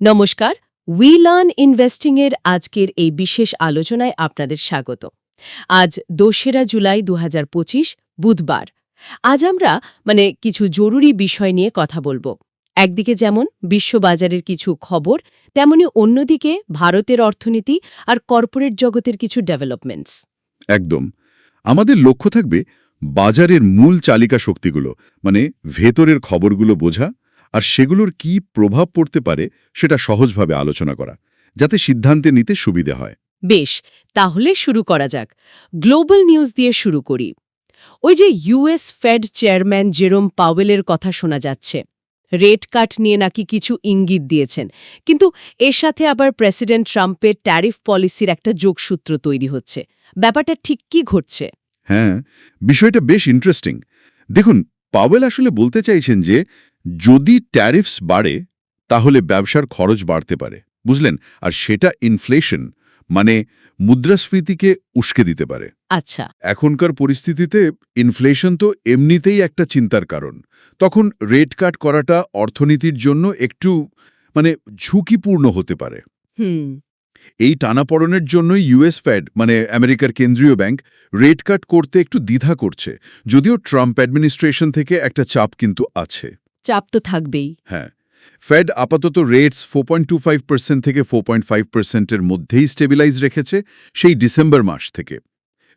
নমস্কার we learn investing এর আজকের এই বিশেষ আলোচনায় আপনাদের স্বাগত। আজ দোসেরা জুলাই দু হাজার পঁচিশ, বুধবার। আজ আমরা মানে কিছু জরুরি বিষয় নিয়ে কথা বলব। একদিকে যেমন বিশ্ববাজারের কিছু খবর, তেমনি অন্যদিকে ভারতের অর্থনীতি আর কর্পোরেট জগতের কিছু ডেভেলপমেন্টস একদম। আমাদের লক্ষ্য থাকবে বাজারের মূল চালিকা শক্তিগুলো মানে ভেতরের খবরগুলো বোঝা আর সেগুলোর কি প্রভাব পড়তে পারে সেটা সহজভাবে আলোচনা করা যাতে সিদ্ধান্তে নিতে সুবিধে হয়। বেশ তাহলে শুরু করা যাক। গ্লোবাল নিউজ দিয়ে শুরু করি। ওই যে ইউএস ফেড চেয়ারম্যান জেরোম পাওয়েলের কথা শোনা যাচ্ছে। রেট কাট নিয়ে নাকি কিছু ইঙ্গিত দিয়েছেন। কিন্তু এর সাথে আবার প্রেসিডেন্ট ট্রাম্পের ট্যারিফ পলিসির একটা যোগসূত্র তৈরি হচ্ছে। ব্যাপারটা ঠিক কি ঘটছে? হ্যাঁ বিষয়টা বেশ ইন্টারেস্টিং দেখুন পাওয়েল আসলে বলতে চাইছেন যে যদি ট্যারিফস বাড়ে তাহলে ব্যবসার খরচ বাড়তে পারে বুঝলেন? আর সেটা ইনফ্লেশন মানে মুদ্রাস্ফীতিকে উস্কে দিতে পারে। আচ্ছা। এখনকার পরিস্থিতিতে ইনফ্লেশন তো এমনিতেই একটা চিন্তার কারণ। তখন রেট কাট করাটা অর্থনীতির জন্য একটু মানে ঝুঁকিপূর্ণ হতে পারে। হুম। এই টানাপড়নের জন্যই ইউএস ফেড মানে আমেরিকার কেন্দ্রীয় ব্যাংক রেট কাট করতে একটু দ্বিধা করছে। যদিও ট্রাম্প অ্যাডমিনিস্ট্রেশন থেকে একটা চাপ কিন্তু আছে। চাপ তো থাকবেই। হ্যাঁ। ফেড আপাতত rates four point two five percent থেকে ফোর পয়েন্ট ফাইভ পার্সেন্টের মধ্যেই স্টেবিলাইজ রেখেছে সেই ডিসেম্বর মাস থেকে।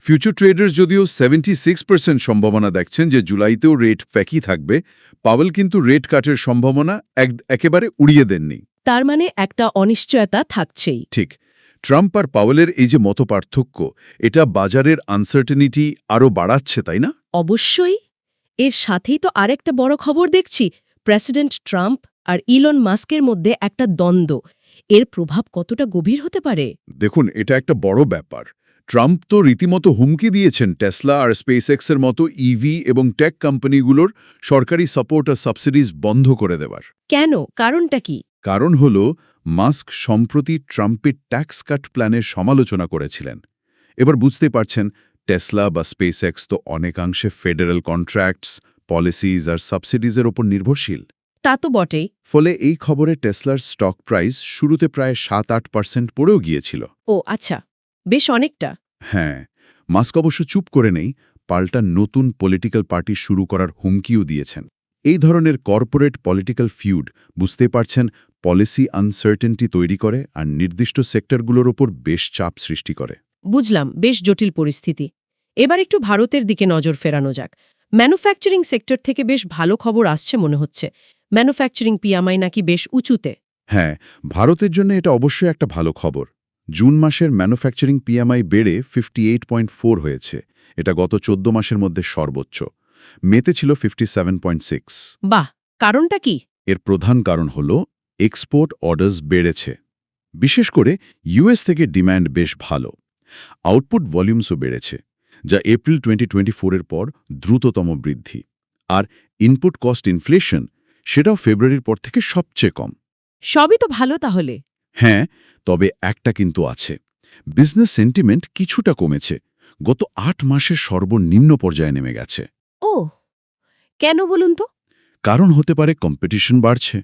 ফিউচার ট্রেডার্স যদিও সেভেন্টি সিক্স পার্সেন্ট সম্ভাবনা দেখছেন যে জুলাইতেও রেট ফ্যাকি থাকবে পাওয়েল কিন্তু রেট কাটের সম্ভাবনা এক- একেবারে উড়িয়ে দেননি। তার মানে একটা অনিশ্চয়তা থাকছেই। ঠিক। ট্রাম্প আর পাওয়েলের এই যে মত পার্থক্য এটা বাজারের আনসার্টেনিটি আরও বাড়াচ্ছে তাই না? অবশ্যই। এর সাথেই তো আরেকটা বড় খবর দেখছি প্রেসিডেন্ট ট্রাম্প আর ইলন মাস্কের মধ্যে একটা দ্বন্দ্ব। এর প্রভাব কতটা গভীর হতে পারে? দেখুন এটা একটা বড় ব্যাপার। ট্রাম্প তো রীতিমতো হুমকি দিয়েছেন টেসলা আর স্পেসএক্সের মতো ইভি এবং টেক কোম্পানিগুলোর সরকারি সাপোর্ট আর সাবসিডিজ বন্ধ করে দেওয়ার। কেন? কারণটা কি? কারণ হল মাস্ক সম্প্রতি ট্রাম্পের ট্যাক্স কাট প্ল্যানের সমালোচনা করেছিলেন। এবার বুঝতে পারছেন টেসলা বা স্পেসএক্স তো অনেকাংশে ফেডারেল কন্ট্রাক্টস পলিসিজ আর সাবসিডিজের ওপর নির্ভরশীল। তা তো বটেই। ফলে এই খবরে টেসলার স্টক প্রাইস শুরুতে প্রায় সাত আট পার্সেন্ট পড়েও গিয়েছিল। ও আচ্ছা। বেশ অনেকটা। হ্যাঁ মাস্ক অবশ্য চুপ করে নেই পাল্টা নতুন পলিটিক্যাল পার্টি শুরু করার হুমকিও দিয়েছেন। এই ধরনের কর্পোরেট পলিটিক্যাল ফিউড বুঝতে পারছেন পলিসি আনসার্টেনটি তৈরি করে আর নির্দিষ্ট সেক্টরগুলোর ওপর বেশ চাপ সৃষ্টি করে। বুঝলাম বেশ জটিল পরিস্থিতি। এবার একটু ভারতের দিকে নজর ফেরানো যাক। ম্যানুফ্যাকচারিং সেক্টর থেকে বেশ ভালো খবর আসছে মনে হচ্ছে। ম্যানুফ্যাকচারিং পিএমআই নাকি বেশ উঁচুতে। হ্যাঁ ভারতের জন্য এটা অবশ্যই একটা ভালো খবর। জুন মাসের ম্যানুফ্যাকচারিং পিএমআই বেড়ে ফিফটি হয়েছে। এটা গত চোদ্দ মাসের মধ্যে সর্বোচ্চ। মেতে ছিল ফিফটি বাহ কারণটা কি? এর প্রধান কারণ হল এক্সপোর্ট অর্ডার্স বেড়েছে। বিশেষ করে ইউএস থেকে ডিম্যান্ড বেশ ভালো। আউটপুট ভলিউমসও বেড়েছে। যা এপ্রিল টোয়েন্টি টোয়েন্টি এর পর দ্রুততম বৃদ্ধি। আর ইনপুট কস্ট ইনফ্লেশন সেটাও ফেব্রুয়ারির পর থেকে সবচেয়ে কম। সবই তো ভালো তাহলে। হ্যাঁ তবে একটা কিন্তু আছে। বিজনেস সেন্টিমেন্ট কিছুটা কমেছে। গত আট মাসের সর্বনিম্ন পর্যায়ে নেমে গেছে। ও কেন বলুন তো? কারণ হতে পারে কম্পিটিশন বাড়ছে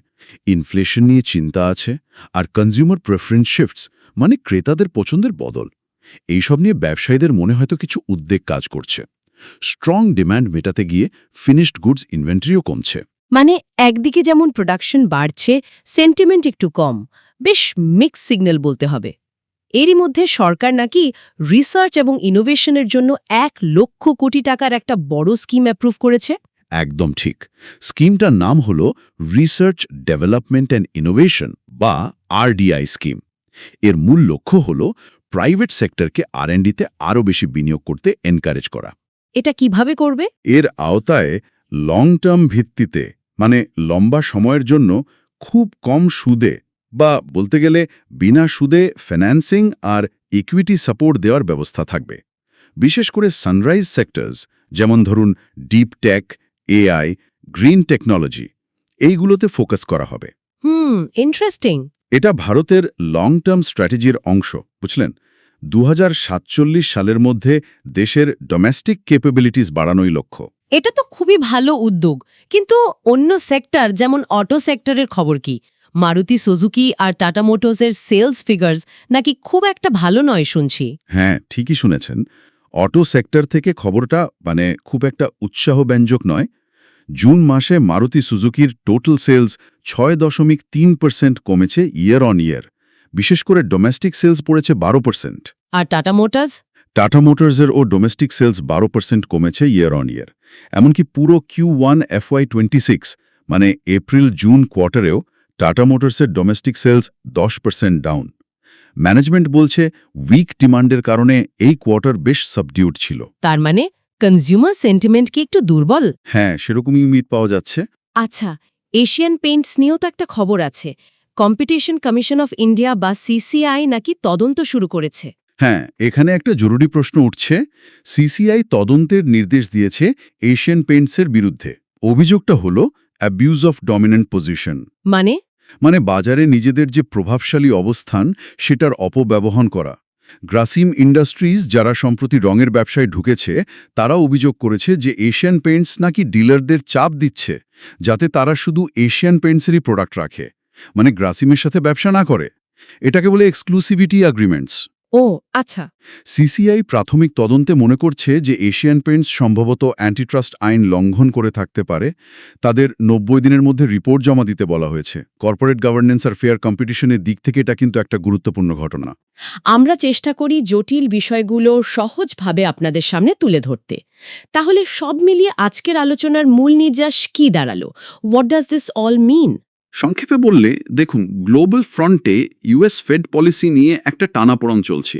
ইনফ্লেশন নিয়ে চিন্তা আছে আর কনজিউমার প্রেফারেন্স শিফটস মানে ক্রেতাদের পছন্দের বদল। এইসব নিয়ে ব্যবসায়ীদের মনে হয়তো কিছু উদ্বেগ কাজ করছে। স্ট্রং ডিম্যান্ড মেটাতে গিয়ে ফিনিশড গুডস ইনভেন্টরিও কমছে। মানে একদিকে যেমন প্রোডাকশন বাড়ছে সেন্টিমেন্ট একটু কম বেশ মিক্স সিগন্যাল বলতে হবে। এরই মধ্যে সরকার নাকি রিসার্চ এবং ইনোভেশনের জন্য এক লক্ষ কোটি টাকার একটা বড় স্কিম অ্যাপ্রুভ করেছে। একদম ঠিক। স্কিমটার নাম হল রিসার্চ ডেভেলপমেন্ট অ্যান্ড ইনোভেশন বা আরডিআই স্কিম এর মূল লক্ষ্য হল প্রাইভেট সেক্টরকে আর আরএনডিতে আরও বেশি বিনিয়োগ করতে এনকারেজ করা। এটা কীভাবে করবে? এর আওতায় লং টার্ম ভিত্তিতে মানে লম্বা সময়ের জন্য খুব কম সুদে বা বলতে গেলে বিনা সুদে ফিন্যান্সিং আর ইকুইটি সাপোর্ট দেওয়ার ব্যবস্থা থাকবে। বিশেষ করে সানরাইজ সেক্টরস যেমন ধরুন deep tech AI green technology এইগুলোতে ফোকাস করা হবে। হুম ইন্টারেস্টিং এটা ভারতের লং টার্ম স্ট্র্যাটেজির অংশ বুঝলেন? দু হাজার সাতচল্লিশ সালের মধ্যে দেশের ডোমেস্টিক ক্যাপাবিলিটিস বাড়ানোই লক্ষ্য। এটা তো খুবই ভালো উদ্যোগ কিন্তু অন্য সেক্টর যেমন অটো সেক্টরের খবর কি? মারুতি সুজুকি আর টাটা মোটরসের সেলস ফিগার্স নাকি খুব একটা ভালো নয় শুনছি। হ্যাঁ ঠিকই শুনেছেন। অটো সেক্টর থেকে খবরটা মানে খুব একটা উৎসাহব্যঞ্জক নয় জুন মাসে মারুতি সুজুকির টোটাল সেলস ছয় দশমিক তিন পার্সেন্ট কমেছে ইয়ার অন ইয়ার। বিশেষ করে ডোমেস্টিক সেলস পড়েছে বারো পার্সেন্ট। আর টাটা মোটরস? টাটা মোটরসের ও ডোমেস্টিক সেলস বারো পার্সেন্ট কমেছে ইয়ার অন ইয়ার। এমনকি পুরো Q one FY twenty six মানে এপ্রিল জুন কোয়ার্টারেও টাটা মোটরসের ডোমেস্টিক সেলস দশ পার্সেন্ট ডাউন। ম্যানেজমেন্ট বলছে উইক ডিমান্ডের কারণে এই কোয়ার্টার বেশ সাবডিউট ছিল। তার মানে কনজিউমার সেন্টিমেন্ট কি একটু দুর্বল? হ্যাঁ সেরকমই উমিদ পাওয়া যাচ্ছে। আচ্ছা এশিয়ান পেইন্টস নিয়েও তো একটা খবর আছে। কম্পিটিশন কমিশন অফ ইন্ডিয়া বা সিসিআই নাকি তদন্ত শুরু করেছে। হ্যাঁ এখানে একটা জরুরি প্রশ্ন উঠছে। সিসিআই তদন্তের নির্দেশ দিয়েছে এশিয়ান পেইন্টসের বিরুদ্ধে। অভিযোগটা হলো অ্যাবিউজ অফ ডমিনেন্ট পজিশন মানে? মানে বাজারে নিজেদের যে প্রভাবশালী অবস্থান সেটার অপব্যবহার করা। গ্রাসিম ইন্ডাস্ট্রিজ যারা সম্প্রতি রঙের ব্যবসায় ঢুকেছে তারা অভিযোগ করেছে যে এশিয়ান পেন্টস নাকি ডিলারদের চাপ দিচ্ছে, যাতে তারা শুধু এশিয়ান পেন্টসেরই প্রোডাক্ট রাখে। মানে গ্রাসিমের সাথে ব্যবসা না করে। এটাকে বলে এক্সক্লুসিভিটি অ্যাগ্রিমেন্টস ও আচ্ছা। সিসিআই প্রাথমিক তদন্তে মনে করছে যে এশিয়ান পেইন্টস সম্ভবত অ্যান্টিট্রাস্ট আইন লঙ্ঘন করে থাকতে পারে। তাদের নব্বই দিনের মধ্যে রিপোর্ট জমা দিতে বলা হয়েছে। কর্পোরেট গভর্নেন্স আর ফেয়ার কম্পিটিশনের দিক থেকে এটা কিন্তু একটা গুরুত্বপূর্ণ ঘটনা। আমরা চেষ্টা করি জটিল বিষয়গুলো সহজভাবে আপনাদের সামনে তুলে ধরতে। তাহলে সব মিলিয়ে আজকের আলোচনার মূল নির্যাস কি দাঁড়াল? What does this all mean সংক্ষেপে বললে দেখুন গ্লোবাল ফ্রন্টে ইউএস ফেড পলিসি নিয়ে একটা টানাপোড়ন চলছে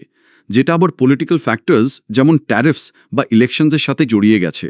যেটা আবার পলিটিক্যাল ফ্যাক্টরস যেমন ট্যারিফস বা ইলেকশনসের সাথে জড়িয়ে গেছে।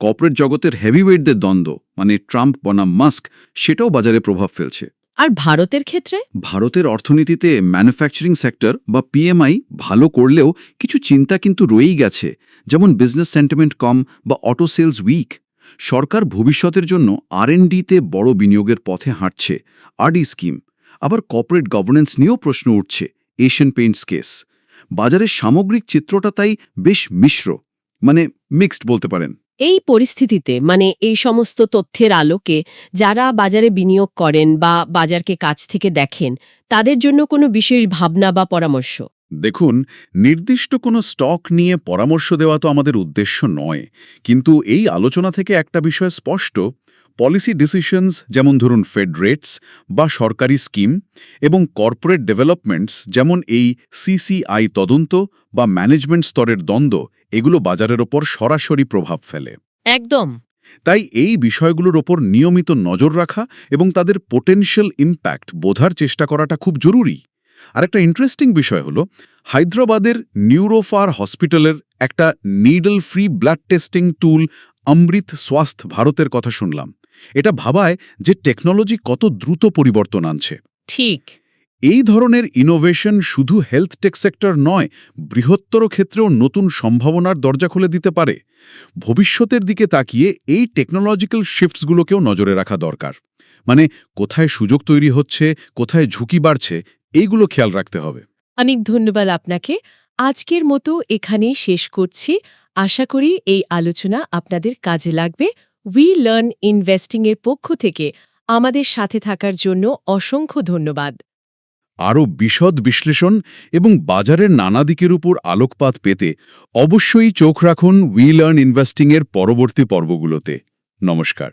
কর্পোরেট জগতের হেভিওয়েটদের দ্বন্দ্ব মানে ট্রাম্প বনাম মাস্ক সেটাও বাজারে প্রভাব ফেলছে। আর ভারতের ক্ষেত্রে? ভারতের অর্থনীতিতে ম্যানুফ্যাকচারিং সেক্টর বা পিএমআই ভালো করলেও কিছু চিন্তা কিন্তু রয়েই গেছে যেমন বিজনেস সেন্টিমেন্ট কম বা অটো সেলস উইক সরকার ভবিষ্যতের জন্য আর আরএনডিতে বড় বিনিয়োগের পথে হাঁটছে আরডি স্কিম আবার কর্পোরেট গভর্নেন্স নিয়েও প্রশ্ন উঠছে এশিয়ান পেইন্টস কেস বাজারের সামগ্রিক চিত্রটা তাই বেশ মিশ্র মানে মিক্সড বলতে পারেন। এই পরিস্থিতিতে মানে এই সমস্ত তথ্যের আলোকে যারা বাজারে বিনিয়োগ করেন বা বাজারকে কাছ থেকে দেখেন, তাদের জন্য কোনো বিশেষ ভাবনা বা পরামর্শ? দেখুন নির্দিষ্ট কোনো স্টক নিয়ে পরামর্শ দেওয়া তো আমাদের উদ্দেশ্য নয়। কিন্তু এই আলোচনা থেকে একটা বিষয় স্পষ্ট। পলিসি ডিসিশনস যেমন ধরুন ফেড রেটস বা সরকারি স্কিম এবং কর্পোরেট ডেভেলপমেন্টস যেমন এই সিসিআই তদন্ত বা ম্যানেজমেন্ট স্তরের দ্বন্দ্ব এগুলো বাজারের ওপর সরাসরি প্রভাব ফেলে। একদম। তাই এই বিষয়গুলোর ওপর নিয়মিত নজর রাখা এবং তাদের পোটেনশিয়াল ইম্প্যাক্ট বোঝার চেষ্টা করাটা খুব জরুরি। আরেকটা ইন্টারেস্টিং বিষয় হলো হায়দ্রাবাদের নিউরোফার হসপিটালের একটা needle free blood testing tool Amrit Swasthya ভারতের কথা শুনলাম। এটা ভাবায় যে টেকনোলজি কত দ্রুত পরিবর্তন আনছে। ঠিক। এই ধরনের ইনোভেশন শুধু হেলথ টেক সেক্টর নয় বৃহত্তর ক্ষেত্রেও নতুন সম্ভাবনার দরজা খুলে দিতে পারে। ভবিষ্যতের দিকে তাকিয়ে এই টেকনোলজিক্যাল শিফটসগুলোকেও নজরে রাখা দরকার। মানে কোথায় সুযোগ তৈরি হচ্ছে কোথায় ঝুঁকি বাড়ছে এইগুলো খেয়াল রাখতে হবে। অনেক ধন্যবাদ আপনাকে। আজকের মতো এখানেই শেষ করছি। আশা করি এই আলোচনা আপনাদের কাজে লাগবে। উই লার্ন ইনভেস্টিং এর পক্ষ থেকে আমাদের সাথে থাকার জন্য অসংখ্য ধন্যবাদ। আরও বিশদ বিশ্লেষণ এবং বাজারের নানা দিকের উপর আলোকপাত পেতে অবশ্যই চোখ রাখুন উই লার্ন ইনভেস্টিংয়ের পরবর্তী পর্বগুলোতে। নমস্কার।